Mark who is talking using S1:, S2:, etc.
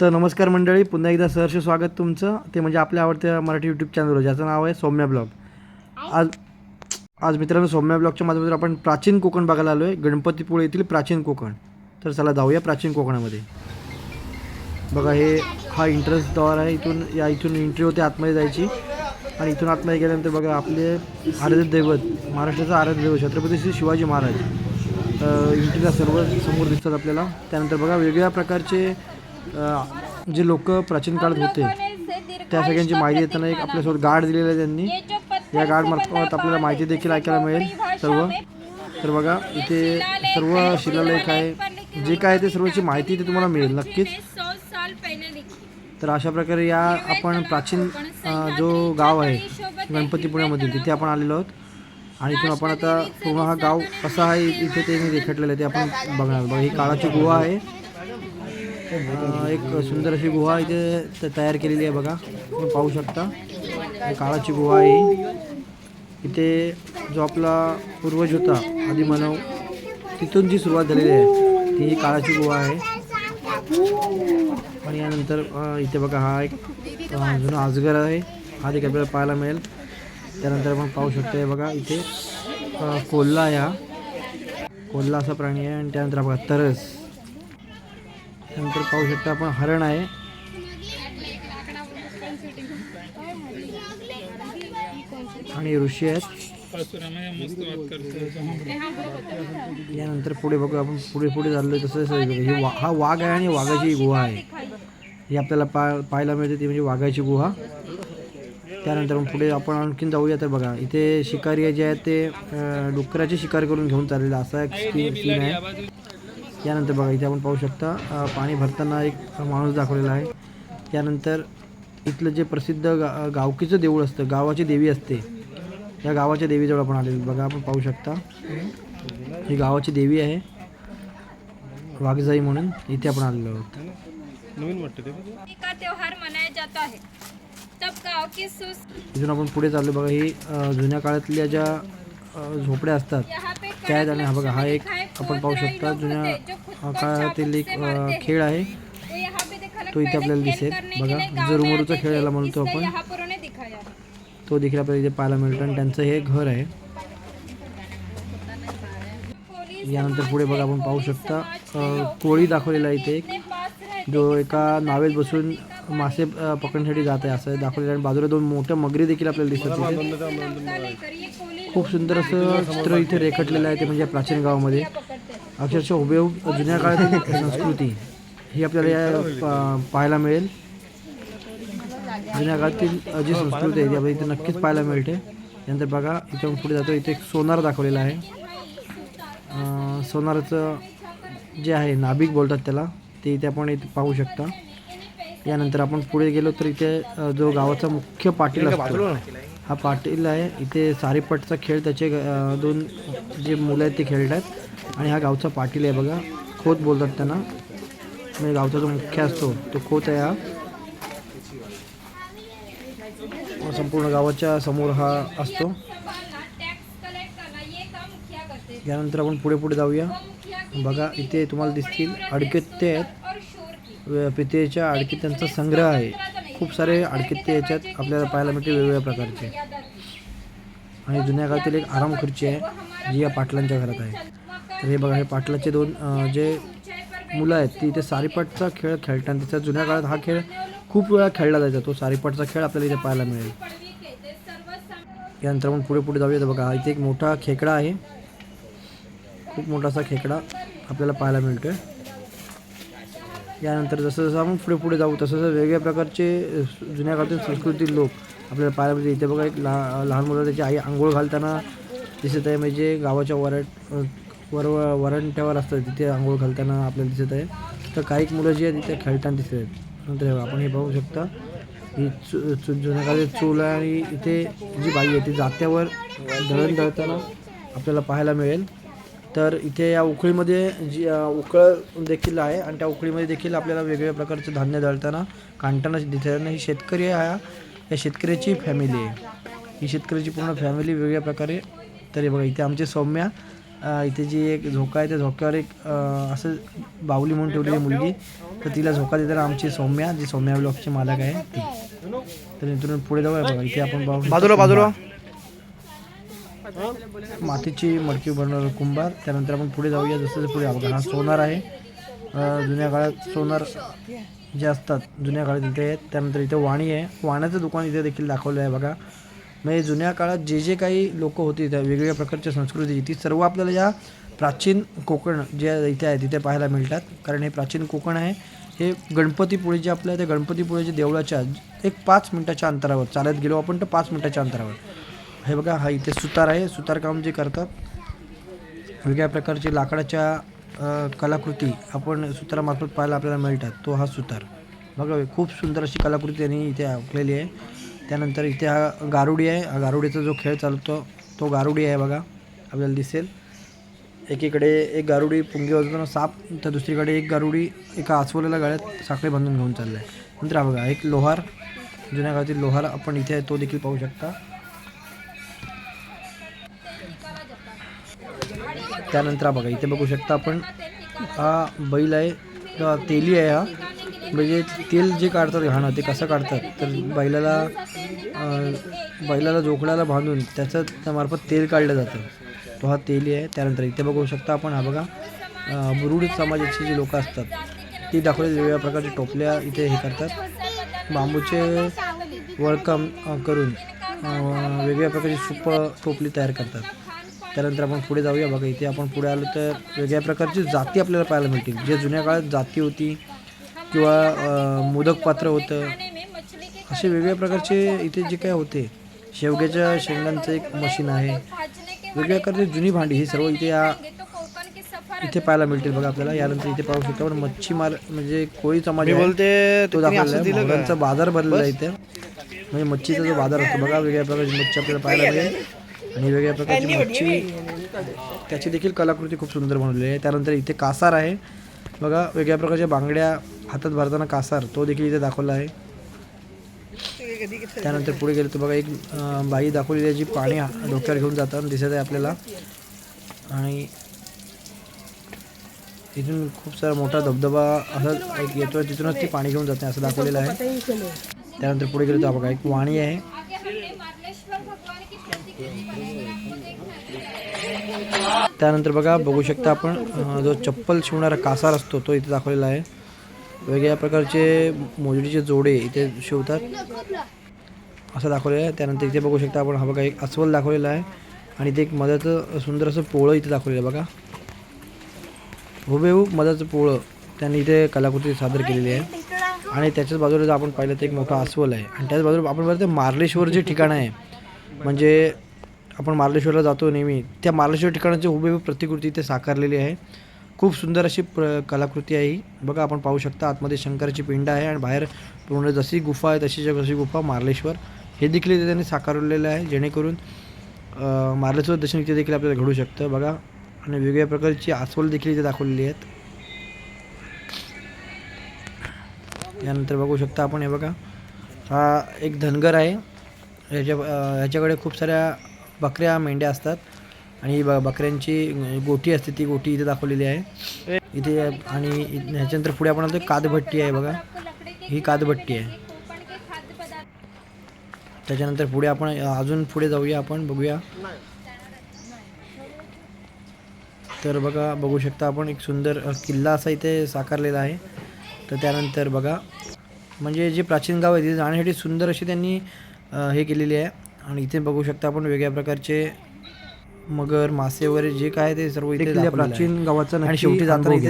S1: तर नमस्कार मंडळी पुन्हा एकदा सहर्ष स्वागत तुमचं. ते म्हणजे आपल्या आवडत्या मराठी यूट्यूब चॅनलवर ज्याचं नाव आहे सौम्या ब्लॉग. आज आज मित्रांनो सौम्या ब्लॉगच्या माध्यमातून आपण प्राचीन कोकण बघायला आलो आहे गणपतीपुळे येथील प्राचीन कोकण. तर चला जाऊया प्राचीन कोकणामध्ये. बघा हे हा इंटरेस्ट द्वार आहे. इथून या इथून एंट्री होते आतमध्ये जायची. आणि इथून आतमध्ये गेल्यानंतर बघा आपले आराध्य दैवत महाराष्ट्राचं आराध्य दैवत छत्रपती श्री शिवाजी महाराज. एंट्रीला सर्व समोर दिसतात आपल्याला. त्यानंतर बघा वेगवेगळ्या प्रकारचे जे लोक प्राचीन काळात होते त्या सगळ्यांची माहिती देताना एक आपल्यासोबत गार्ड दिलेला आहे त्यांनी. या गार्ड मार्फत आपल्याला माहिती देखील ऐकायला मिळेल सर्व. तर बघा इथे सर्व शिलालेख आहे. जे काय आहे ते सर्वची माहिती इथे तुम्हाला मिळेल नक्कीच. तर अशा प्रकारे या आपण प्राचीन जो गाव आहे गणपतीपुण्यामधील तिथे आपण आलेलो आहोत. आणि इथून आपण आता पूर्ण हा गाव कसा आहे इथे ते मी आहे ते आपण बघणार बघा ही काळाची गुहा आहे. एक सुंदर अशी गुहा इथे त- तयार केलेली आहे बघा. तुम्ही पाहू शकता. काळाची गुहा आहे इथे जो आपला पूर्वज होता आदिमानव तिथून जी सुरुवात झालेली आहे ती ही काळाची गुहा आहे. आणि यानंतर इथे बघा हा एक जुना अजगर आहे. हा देखील आपल्याला पाहायला मिळेल. त्यानंतर आपण पाहू शकतो हे बघा इथे कोल्हा आहे हा. कोल्हा असा प्राणी आहे आणि त्यानंतर बघा तरस. त्यानंतर पाहू शकता आपण हरण आहे. आणि ऋषी आहेत. यानंतर पुढे बघू आपण पुढे पुढे चाललो तसं तसं हे वा हा वाघ आहे आणि वाघाची गुहा आहे. ही आपल्याला पा पाहायला मिळते ती म्हणजे वाघाची गुहा. त्यानंतर मग पुढे आपण आणखीन जाऊया तर बघा. इथे शिकारी जे आहेत ते डुकराची शिकार करून घेऊन चाललेला. असा एक सीन आहे. यानंतर बघा इथे आपण पाहू शकता पाणी भरताना एक माणूस दाखवलेला आहे. त्यानंतर इथलं जे प्रसिद्ध गा गावकीचं देऊळ असतं गावाची देवी असते. या गावाच्या देवीजवळ आपण आलेलो. बघा आपण पाहू शकता. ही गावाची देवी आहे. वाघजाई म्हणून इथे आपण आलेलो आहोत.
S2: का त्योहार मनाया जाता है? तब गांव की सुस
S1: इथून आपण पुढे चाललो. बघा ही जुन्या काळातल्या ज्या झोपड्या असतात आहेत आणि हा बघा हा एक आपण पाहू शकता. जुन्या काळातील एक खेळ आहे.
S2: तो
S1: इथे आपल्याला दिसेल. बघा जरुमरूचा खेळ याला म्हणतो आपण तो देखील आपल्याला इथे पाहायला मिळतो आणि त्यांचं हे घर आहे. यानंतर पुढे बघा आपण पाहू शकता कोळी दाखवलेला इथे एक जो एका नावेत बसून मासे पकडण्यासाठी जात आहे असं दाखवलेलं आहे. आणि बाजूला दोन मोठ्या मगरी देखील आपल्याला दिसतात खूप सुंदर असं चित्र इथे रेखाटलेलं आहे ते म्हणजे प्राचीन गावामध्ये. अक्षरशः हुबेहूब जुन्या काळातील संस्कृती ही आपल्याला या पाहायला मिळेल. जुन्या काळातील जी संस्कृती आहे ती आपल्याला इथे नक्कीच पाहायला मिळते. त्यानंतर बघा इथे आपण पुढे जातो इथे एक सोनार दाखवलेला आहे. सोनाराचं जे आहे नाभिक बोलतात त्याला ते इथे आपण इथे पाहू शकता. यानंतर आपण पुढे गेलो तर इथे जो गावाचा मुख्य पाटील असतो हा पाटील आहे. इथे सारीपटचा खेळ त्याचे दोन जे मुलं आहेत ते खेळतात आणि हा गावचा पाटील आहे बघा. खोत बोलतात त्यांना. म्हणजे गावचा जो मुख्य असतो तो खोत आहे हा. संपूर्ण गावाच्या समोर हा असतो. यानंतर आपण पुढे पुढे जाऊया. बघा इथे तुम्हाला दिसतील अडकित्ते आहेत. पितेच्या अडकित्यांचा संग्रह आहे. खूप सारे अडकित्ते याच्यात आपल्याला पाहायला मिळते वेगवेगळ्या प्रकारचे. आणि जुन्या काळातील एक आराम खुर्ची आहे जी या पाटलांच्या घरात आहे. तर हे बघा हे पाटलाचे दोन जे मुलं आहेत ती इथे सारीपाटचा खेळ खेळतात. त्याच्या जुन्या काळात हा खेळ खूप वेळा खेळला जायचा. तो सारीपाटचा खेळ आपल्याला इथे पाहायला मिळेल. यानंतर आपण पुढे पुढे जाऊया तर बघा इथे एक मोठा खेकडा आहे. खूप मोठासा खेकडा आपल्याला पाहायला मिळतोय. यानंतर जसं जसं आपण पुढे पुढे जाऊ तसं जसं वेगवेगळ्या प्रकारचे जुन्या काळातील संस्कृती लोक आपल्याला पाहायला मिळते. इथे बघा एक लहा लहान मुलं त्याची आई आंघोळ घालताना दिसत आहे. म्हणजे गावाच्या वराट वर वरंट्यावर असतात. तिथे आंघोळ घालताना आपल्याला दिसत आहे. तर काही मुलं जी आहेत तिथे खेळताना दिसत आहेत. नंतर आपण हे पाहू शकता. ही चु चु जुन्या काळातील चूल आहे आणि इथे जी बाई आहे ती जात्यावर दळण दळताना आपल्याला पाहायला मिळेल. तर इथे या उकळीमध्ये जी उकळ देखील आहे आणि त्या उकळीमध्ये देखील आपल्याला वेगवेगळ्या प्रकारचं धान्य दळताना कांटाना दिसत ही शेतकरी आहे हा या शेतकऱ्याची फॅमिली आहे. ही शेतकऱ्याची पूर्ण फॅमिली वेगळ्या प्रकारे. तरी बघा इथे आमचे सौम्या इथे जी एक झोका आहे त्या झोक्यावर एक असं बाहुली म्हणून ठेवलेली आहे मुलगी. तर तिला झोका देताना आमची सौम्या जी सौम्या ब्लॉकची मालक आहे ती. तर इथून पुढे जाऊया बघा इथे आपण बाजूला बाजूला. मातीची मडकी बनवणार कुंभार त्यानंतर आपण पुढे जाऊया. जसं जसं पुढे बघा हा सोनार आहे. जुन्या काळात सोनार जे असतात जुन्या काळात इथे आहेत. त्यानंतर इथे वाणी आहे. वाण्याचं दुकान इथे देखील दाखवलं आहे बघा. म्हणजे जुन्या काळात जे जे काही लोक होती त्या वेगवेगळ्या प्रकारच्या संस्कृती ती सर्व आपल्याला या प्राचीन कोकण जे इथे आहे तिथे पाहायला मिळतात. कारण हे प्राचीन कोकण आहे. हे गणपतीपुळे जे आपल्या त्या गणपतीपुळे जे देवळाच्या एक पाच मिनटाच्या अंतरावर चालत गेलो आपण तर पाच मिनटाच्या अंतरावर. हे बघा हा इथे सुतार आहे. सुतारकाम जे करतात वेगळ्या प्रकारचे लाकडाच्या कलाकृती आपण सुतारामार्फत पाहायला आपल्याला मिळतात. तो हा सुतार. बघा खूप सुंदर अशी कलाकृती त्यांनी इथे आखलेली आहे. त्यानंतर इथे हा गारुडी आहे. हा गारुडीचा जो खेळ चालतो तो गारुडी आहे बघा. आपल्याला दिसेल. एकीकडे एक गारुडी पुंगी वाजवताना साप तर दुसरीकडे एक गारुडी एका आसवलेल्या गाड्यात साखळी बांधून घेऊन चालला आहे नंतर हा बघा एक लोहार जुन्या काळातील लोहार आपण इथे आहे तो देखील पाहू शकता. त्यानंतर हा बघा इथे बघू शकता आपण हा बैल आहे तेली आहे हा. म्हणजे तेल जे काढतात घाणं ते कसं काढतात? तर बैलाला बैलाला जोकडाला बांधून त्याचं त्यामार्फत तेल काढलं जातं. तो हा तेली आहे. त्यानंतर इथे बघू शकता आपण हा बघा बुरुड समाजाची जी लोकं असतात ती दाखवले वेगवेगळ्या प्रकारच्या टोपल्या इथे हे करतात. बांबूचे वळकम करून वेगवेगळ्या प्रकारची सुप टोपली तयार करतात. त्यानंतर आपण पुढे जाऊया. बघा इथे आपण पुढे आलो तर वेगळ्या प्रकारची जाती आपल्याला पाहायला मिळतील. जे जुन्या काळात जाती होती किंवा मोदक पात्र होतं असे वेगवेगळ्या प्रकारचे इथे जे काय होते शेवग्याच्या शेंगांचं एक मशीन आहे. वेगवेगळ्या प्रकारची जुनी भांडी ही सर्व इथे या इथे पाहायला मिळतील. बघा आपल्याला यानंतर इथे पाहू शकतो आपण मच्छीमार म्हणजे कोळी समाज
S3: बोलते
S1: तो मावळ्यांचा बाजार भरलेला इथे. म्हणजे मच्छीचा जो बाजार असतो बघा वेगळ्या प्रकारची मच्छी आपल्याला पाहायला मिळेल. आणि वेगळ्या प्रकारची मच्छी. त्याची देखील कलाकृती खूप सुंदर बनवलेली आहे. त्यानंतर इथे कासार आहे. बघा वेगळ्या प्रकारच्या बांगड्या हातात भरताना कासार तो देखील इथे दाखवला आहे. त्यानंतर पुढे गेलो तर बघा एक बाई दाखवलेली आहे जी पाणी डोक्यावर घेऊन जाताना दिसत आहे आपल्याला. आणि इथून खूप सारा मोठा धबधबा असं एक येतोय तिथूनच ती पाणी घेऊन जाते असं दाखवलेलं आहे. त्यानंतर पुढे गेलो तर बघा एक वाणी आहे. त्यानंतर बघा बघू शकता आपण जो चप्पल शिवणारा कासार असतो तो इथे दाखवलेला आहे. वेगळ्या प्रकारचे मोजडीचे जोडे इथे शिवतात. असं दाखवलेलं आहे. त्यानंतर इथे बघू शकता आपण हा बघा एक अस्वल दाखवलेला आहे. आणि ते एक मधाचं सुंदर असं पोळं इथे दाखवलेलं आहे बघा. हुबेहूब मधाचं पोळं त्यांनी इथे कलाकृती सादर केलेली आहे. आणि त्याच्याच बाजूला जर आपण पाहिलं तर एक मोठा अस्वल आहे. आणि त्याच बाजूला आपण बघतो मार्लेश्वर जे ठिकाण आहे. म्हणजे आपण मार्लेश्वरला जातो नेहमी त्या मार्लेश्वर ठिकाणाची हुबेहूब प्रतिकृती इथे साकारलेली आहे. खूप सुंदर अशी प्र कलाकृती आहे ही. बघा आपण पाहू शकता आतमध्ये शंकराची पिंड आहे आणि बाहेर पूर्ण जशी गुफा आहे तशी जशी गुफा मार्लेश्वर. हे देखील इथे त्यांनी साकारलेलं आहे जेणेकरून मार्लेश्वर दर्शन इथे देखील आपल्याला घडू शकतं. बघा आणि वेगवेगळ्या प्रकारची आसवल देखील इथे दाखवलेली आहेत. यानंतर बघू शकता आपण हे बघा. हा एक धनगर आहे. याच्या ह्याच्याकडे खूप साऱ्या बकऱ्या मेंढ्या असतात. आणि ब बकऱ्यांची गोठी असते ती गोठी इथे दाखवलेली आहे. इथे आणि ह्याच्यानंतर पुढे आपण आलो कादभट्टी आहे बघा. ही कादभट्टी आहे. त्याच्यानंतर पुढे आपण अजून पुढे जाऊया आपण बघूया. तर बघा बघू शकता आपण एक सुंदर किल्ला असा इथे साकारलेला आहे. तर त्यानंतर बघा म्हणजे जे प्राचीन गाव आहे तिथे जाण्यासाठी सुंदर अशी त्यांनी हे केलेली आहे. आणि इथे बघू शकता आपण वेगळ्या प्रकारचे मगर मासे वगैरे जे काय ते सर्व इथे प्राचीन गावाचं आणि शेवटी जाताना इथे